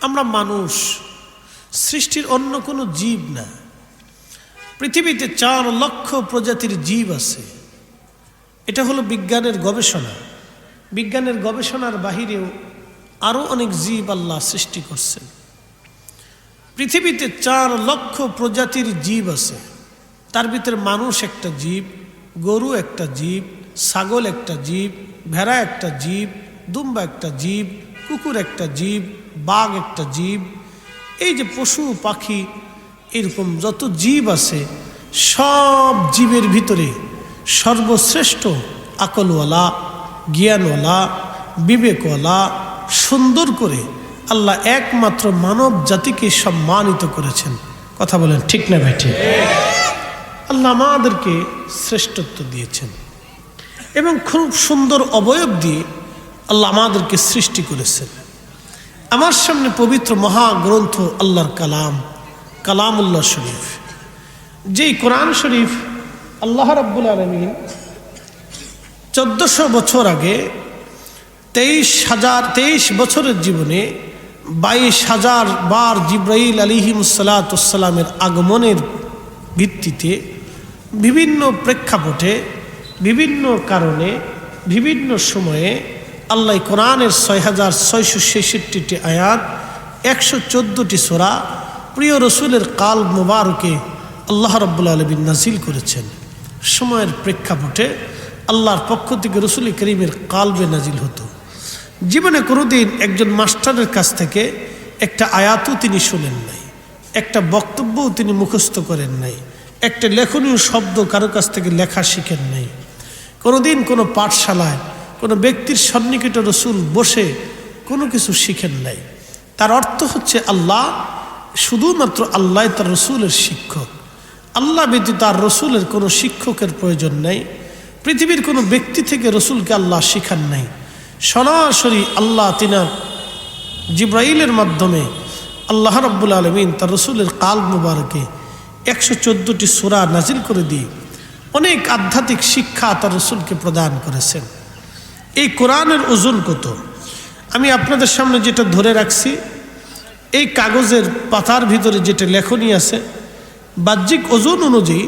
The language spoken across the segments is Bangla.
আমরা মানুষ, সৃষ্টির অন্য কোনো জীব না। পৃথিবীতে চার লক্ষ প্রজাতির জীব আছে। এটা হলো বিজ্ঞানের গবেষণা। বিজ্ঞানের গবেষণার বাহিরেও আরও অনেক জীব আল্লাহ সৃষ্টি করছেন। পৃথিবীতে চার লক্ষ প্রজাতির জীব আছে। তার ভিতরে মানুষ একটা জীব, গরু একটা জীব, ছাগল একটা জীব, ভেড়া একটা জীব, দুম্বা একটা জীব, কুকুর একটা জীব বাঘ একটা জীব। এই যে পশু, পাখি, এরকম যত জীব আছে, সব জীবের ভিতরে সর্বশ্রেষ্ঠ আকলওয়ালা, জ্ঞানওয়ালা, বিবেকওয়ালা, সুন্দর করে আল্লাহ একমাত্র মানব জাতিকে সম্মানিত করেছেন। কথা বলেন, ঠিক না ঠিক? আল্লাহ আমাদেরকে শ্রেষ্ঠত্ব দিয়েছেন এবং খুব সুন্দর অবয়ব দিয়ে আল্লাহ আমাদেরকে সৃষ্টি করেছেন। আমার সামনে পবিত্র মহাগ্রন্থ আল্লাহর কালাম, কালামুল্লাহ শরীফ। যেই কোরআন শরীফ আল্লাহ রাব্বুল আলমিন চোদ্দশো বছর আগে, তেইশ হাজার, তেইশ বছরের জীবনে বাইশ হাজার বার জিব্রাইল আলিহিমসালাতামের আগমনের ভিত্তিতে বিভিন্ন প্রেক্ষাপটে, বিভিন্ন কারণে, বিভিন্ন সময়ে আল্লাহ কোরআনের ছয় হাজার ছয়শো ছেষট্টিটি আয়াত, একশো চোদ্দোটি সোরা প্রিয় রসুলের কাল মুবারকে আল্লাহ রব্বুল আলমিন নাজিল করেছেন। সময়ের প্রেক্ষাপটে আল্লাহর পক্ষ থেকে রসুল করিমের কালবে নাজিল হতো। জীবনে কোনোদিন একজন মাস্টারের কাছ থেকে একটা আয়াতও তিনি শোনেন নাই, একটা বক্তব্যও তিনি মুখস্থ করেন নাই, একটা লেখনীয় শব্দ কারও কাছ থেকে লেখা শিখেন নাই। কোনোদিন কোনো পাঠশালায় কোনো ব্যক্তির সন্নিকট রসুল বসে কোনো কিছু শিখেন নাই। তার অর্থ হচ্ছে আল্লাহ শুধুমাত্র আল্লাহ তার রসুলের শিক্ষক। আল্লাহ ব্যতীত তার রসুলের কোনো শিক্ষকের প্রয়োজন নেই। পৃথিবীর কোনো ব্যক্তি থেকে রসুলকে আল্লাহ শিখান নাই। সরাসরি আল্লাহ তিনার জিব্রাইলের মাধ্যমে আল্লাহ রব্বুল আলমিন তার রসুলের কাল মুবারকে একশো চোদ্দোটি সুরা নাজিল করে দিয়ে অনেক আধ্যাত্মিক শিক্ষা তার রসুলকে প্রদান করেছেন। এই কোরআনের ওজন কত? আমি আপনাদের সামনে যেটা ধরে রাখছি, এই কাগজের পাতার ভিতরে যেটা লেখনী আছে, বাহ্যিক ওজন অনুযায়ী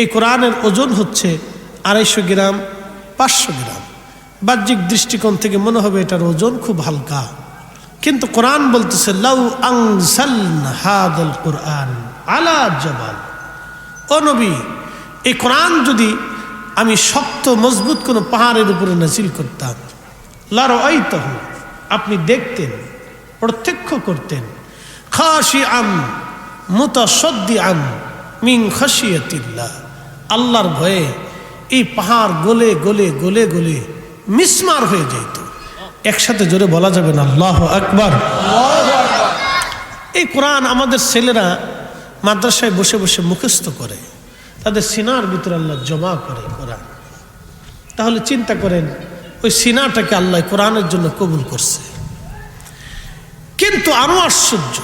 এই কোরআনের ওজন হচ্ছে আড়াইশো গ্রাম, পাঁচশো গ্রাম। বাহ্যিক দৃষ্টিকোণ থেকে মনে হবে এটার ওজন খুব হালকা। কিন্তু কোরআন বলতেছে, লাউ আংসাল হাদল কোরআন আলা জবাল। ও নবী, এই কোরআন যদি আমি শক্ত, মজবুত কোনো পাহাড়ের উপরে নাজিল করতাম। লারো আই তহ, আপনি দেখতেন, প্রত্যক্ষ করতেন। খাসি আম মুতাসদ্দি আম মিং খাসিয়াতিল্লাহ আল্লাহর ভয়ে এই পাহাড় গলে গলে গলে গলে মিসমার হয়ে যেত। একসাথে জোরে বলা যাবে না, আল্লাহ আকবার। এই কোরআন আমাদের ছেলেরা মাদ্রাসায় বসে বসে মুখস্থ করে। তাদের সিনার ভিতরে আল্লাহ জমা করে কোরআন। তাহলে চিন্তা করেন, ওই সিনাটাকে আল্লাহ কোরআনের জন্য কবুল করছে। কিন্তু আরও আশ্চর্য,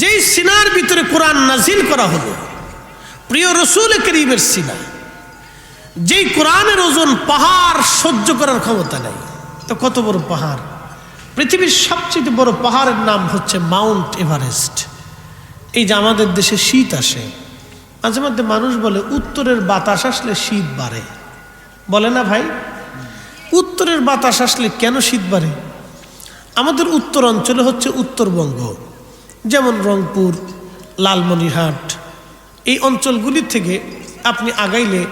যেই সিনার ভিতরে কোরআন নাজিল করা হলো, প্রিয় রসুল করিমের সিনা যেই কোরআনের ওজন পাহাড় সহ্য করার ক্ষমতা নেই, তো কত বড় পাহাড়? পৃথিবীর সবচেয়ে বড় পাহাড়ের নাম হচ্ছে মাউন্ট এভারেস্ট। এই যে আমাদের দেশে শীত আসে মাঝে মধ্যে মানুষ বলে, উত্তরের বাতাস আসলে শীত বাড়ে। বলে না ভাই? উত্তরের বাতাস আসলে কেন শীত বাড়ে? আমাদের উত্তর অঞ্চলে হচ্ছে উত্তরবঙ্গ, যেমন রংপুর, লালমনিরহাট। এই অঞ্চলগুলি থেকে আপনি আগাইলে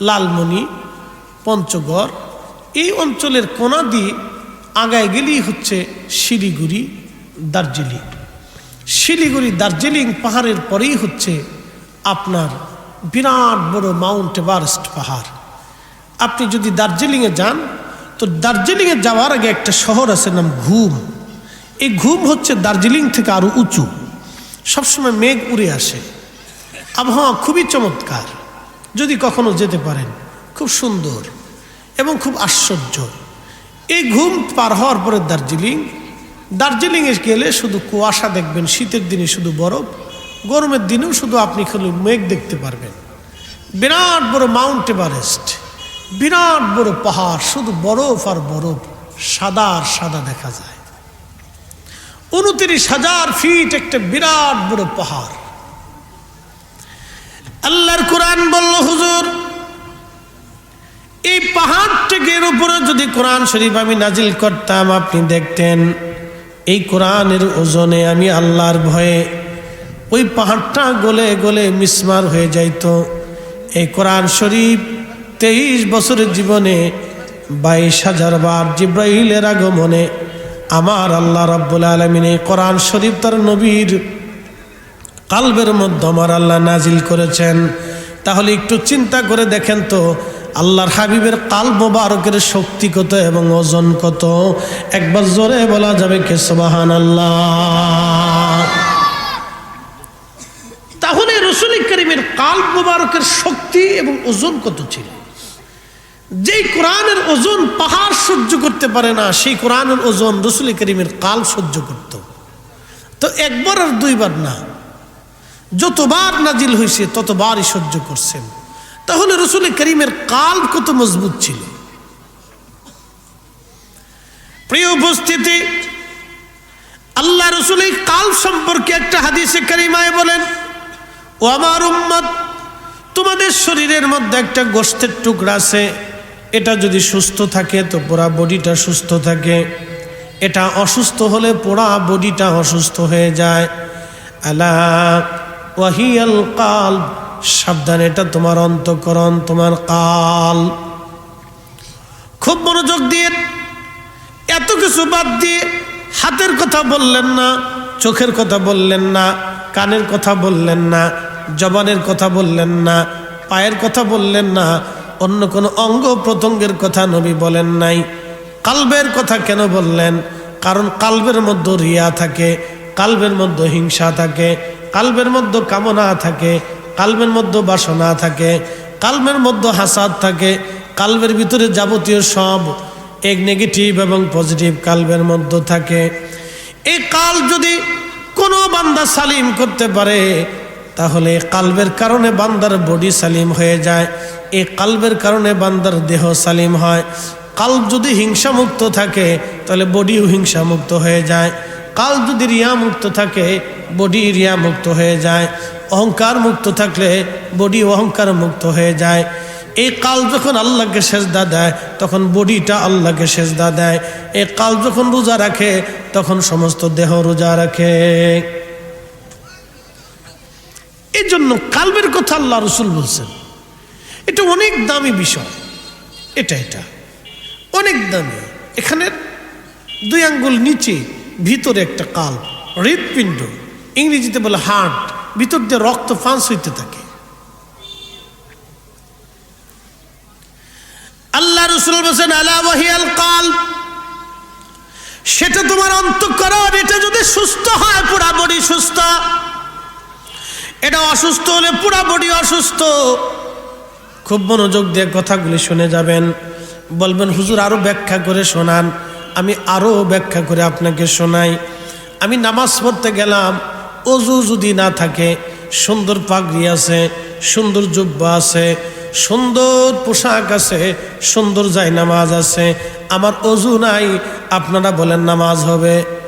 লালমনি, পঞ্চগড়, এই অঞ্চলের কোনা দিয়ে আগায় গেলেই হচ্ছে শিলিগুড়ি, দার্জিলিং। শিলিগুড়ি, দার্জিলিং পাহাড়ের পরেই হচ্ছে আপনার বিরাট বড় মাউন্ট এভারেস্ট পাহাড়। আপনি যদি দার্জিলিংয়ে যান, তো দার্জিলিংয়ে যাওয়ার আগে একটা শহর আছে নাম ঘুম। এই ঘুম হচ্ছে দার্জিলিং থেকে আরও উঁচু। সবসময় মেঘ উড়ে আসে। আবহাওয়া খুবই চমৎকার। যদি কখনো যেতে পারেন, খুব সুন্দর এবং খুব আশ্চর্য। এই ঘুম পার হওয়ার পরে দার্জিলিং, দার্জিলিংয়ে গেলে শুধু কুয়াশা দেখবেন, শীতের দিনে শুধু বরফ গরমের দিনেও শুধু আপনি খালি মেঘ দেখতে পারবেন। বিরাট বড় মাউন্ট এভারেস্ট, বিরাট বড় পাহাড়, শুধু বরফ আর বরফ, সাদা আর সাদা দেখা যায়। উনত্রিশ হাজার ফিট একটা বিরাট বড় পাহাড়। আল্লাহর কোরআন বলল, হুজুর, এই পাহাড়টাকের উপরে যদি কোরআন শরীফ আমি নাজিল করতাম, আপনি দেখতেন, এই কোরআনের ওজনে আমি আল্লাহর ভয়ে ওই পাহাড়টা গলে গলে মিসমার হয়ে যাইত। এই কোরআন শরীফ তেইশ বছরের জীবনে বাইশ হাজার বার জিব্রাহিলের আগমনে আমার আল্লাহ রাব্বুল আলমিন এই কোরআন শরীফ তার নবীর কালবের মধ্যে আমার আল্লাহ নাজিল করেছেন। তাহলে একটু চিন্তা করে দেখেন তো, আল্লাহর হাবিবের কাল মোবারকের শক্তি কত এবং ওজন কত? একবার জোরে বলা যাবে কে সোবাহান আল্লাহ মোবারকের শক্তি এবং ওজন কত ছিল? যেই কোরআনের ওজন পাহাড় সহ্য করতে পারে না, সেই কোরআনের ওজন রসুল করিমের কাল সহ্য করত। তো একবার আর দুইবার না। যতবার নাজিল হয়েছে ততবারই সহ্য করছেন। তাহলে রসুল করিমের কাল কত মজবুত ছিল? প্রিয় উপস্থিতি, আল্লাহ রসুল কাল সম্পর্কে একটা হাদিসে করিমায় বলেন ও আমার উম্মত তোমাদের শরীরের মধ্যে একটা গোষ্ঠের টুকরা আছে, এটা যদি সুস্থ থাকে তো পুরা বডিটা সুস্থ থাকে। এটা অসুস্থ হলে পুরা বডিটা অসুস্থ হয়ে যায়। আলা ওয়াহিয়াল কাল, সাবধান, এটা তোমার অন্তকরণ, তোমার কাল। খুব মনোযোগ দিয়ে, এত কিছু বাদ দিয়ে হাতের কথা বললেন না, চোখের কথা বললেন না, কানের কথা বললেন না জবানের কথা বললেন না, পায়ের কথা বললেন না, অন্য কোনো অঙ্গ প্রত্যঙ্গের কথা নবী বলেন নাই। কালবের কথা কেন বললেন? কারণ কালবের মধ্যে রিয়া থাকে, কালবের মধ্যে হিংসা থাকে, কালবের মধ্যে কামনা থাকে, কালবের মধ্যে বাসনা থাকে, কালবের মধ্যে হাসাদ থাকে, কালবের ভিতরে যাবতীয় সব এক নেগেটিভ এবং পজিটিভ কালবের মধ্যে থাকে। এই কাল যদি কোনো বান্দা সালিম করতে পারে তাহলে কালবের কারণে বান্দার বডি সালিম হয়ে যায়। এই কালবের কারণে বান্দার দেহ সালিম হয়। কাল যদি হিংসামুক্ত থাকে, তাহলে বডিও হিংসামুক্ত হয়ে যায়। কাল যদি রিয়া মুক্ত থাকে, বডি রিয়া মুক্ত হয়ে যায়। অহংকার মুক্ত থাকলে বডি অহংকার মুক্ত হয়ে যায়। এই কাল যখন আল্লাহকে সেজদা দেয়, তখন বডিটা আল্লাহকে সেজদা দেয়। এই কাল যখন রোজা রাখে, তখন সমস্ত দেহ রোজা রাখে। কালবের কথা আল্লাহ রসুল বলছেন। এটা অনেক দামি বিষয়। এটা এটা। অনেক দামি। এখানে দুই আঙ্গুল নিচে, ভিতরে একটা কাল। হৃদপিণ্ড ইংরেজিতে বলে হার্ট। ভিতর দিয়ে রক্ত ফাঁস হইতে থাকে। আল্লাহ রসুল বলছেন, আলা কাল। সেটা তোমার অন্তঃকরণ। এটা যদি সুস্থ হয়, পুরা বডি সুস্থ। এটা অসুস্থ হলে পুরা বডি অসুস্থ। খুব মনোযোগ দিয়ে কথাগুলি শুনে যাবেন। বলবেন, হুজুর, আরও ব্যাখ্যা করে শোনান। আমি আরও ব্যাখ্যা করে আপনাকে শোনাই। আমি নামাজ পড়তে গেলাম, অজু যদি না থাকে, সুন্দর পাগড়ি আছে, সুন্দর জুব্বা আছে, সুন্দর পোশাক আছে, সুন্দর জায়নামাজ আছে। আমার অজু নাই, আপনারা বলেন নামাজ হবে।